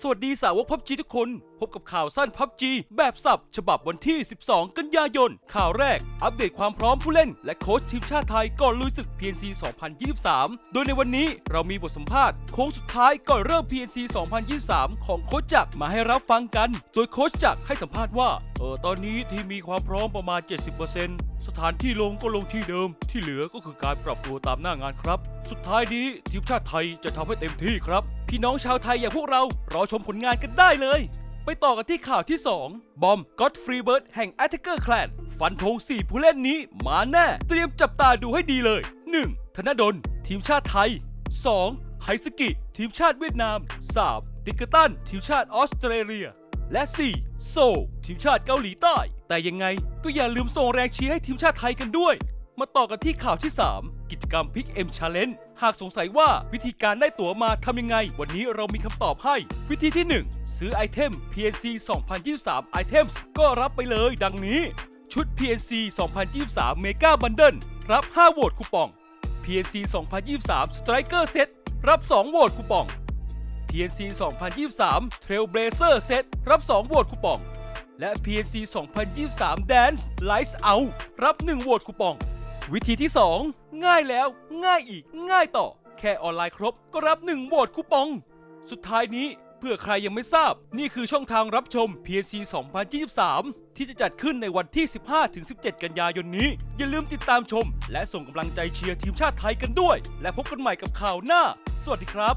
สวัสดีสาวกพับจีทุกคน พบกับข่าวสั้นพับจีแบบสับ ฉบับวันที่ 12 กันยายน ข่าวแรก อัปเดตความพร้อมผู้เล่น และโค้ชทีมชาติไทยก่อนลุยศึก PNC 2023 โดยในวันนี้เรามีบทสัมภาษณ์โค้งสุดท้ายก่อนเริ่ม PNC 2023 ของโค้ชจักรมาให้รับฟังกัน โดยโค้ชจักรให้สัมภาษณ์ว่าเออตอนนี้ทีมมีความพร้อมประมาณ 70% สถานที่ลงก็ลงที่เดิม ที่เหลือก็คือการปรับตัวตามหน้างานครับ สุดท้ายนี้ทีมชาติไทยจะทำให้เต็มที่ครับ พี่น้องชาวไทยอย่างพวกเรารอชมผลงานกันได้เลย ไปต่อกันที่ข่าวที่ 2 บอมก็อตฟรีเบิร์ดแห่ง a t t a c k e r Clan ฟันธง4 ผู้เล่นนี้มาแน่ เตรียมจับตาดูให้ดีเลย 1. ธนดล ทีมชาติไทย 2. ไฮสกิ ทีมชาติเวียดนาม 3. ติกเกอร์ตัน ทีมชาติออสเตรเลีย และ 4. โซลทีมชาติเกาหลีใต้ แต่ยังไงก็อย่าลืมส่งแรงเชียร์ให้ทีมชาติไทยกันด้วย มาต่อกันที่ข่าวที่ 3 กิจกรรมพิกเอ็มชาเลนหากสงสัยว่าวิธีการได้ตั๋วมาทำยังไง วันนี้เรามีคำตอบให้ วิธีที่ 1 ซื้อไอเทม PNC 2023 Items ก็รับไปเลยดังนี้ ชุด PNC 2023 Mega Bundle รับ 5 โหวตคูปอง PNC 2023 Striker Set รับ 2 โหวตคูปอง PNC 2023 Trailblazer Set รับ 2 โหวตคูปอง และ PNC 2023 Dance Lights Out รับ 1โหวตคูปอง วิธีที่ 2 ง่ายแล้วง่ายอีก ง่ายต่อ แค่ออนไลน์ครบก็รับ 1โหวตคูปอง สุดท้ายนี้เพื่อใครยังไม่ทราบ นี่คือช่องทางรับชม PNC 2023 ที่จะจัดขึ้นในวันที่ 15-17 กันยายนนี้ อย่าลืมติดตามชม และส่งกำลังใจเชียร์ทีมชาติไทยกันด้วย และพบกันใหม่กับข่าวหน้า สวัสดีครับ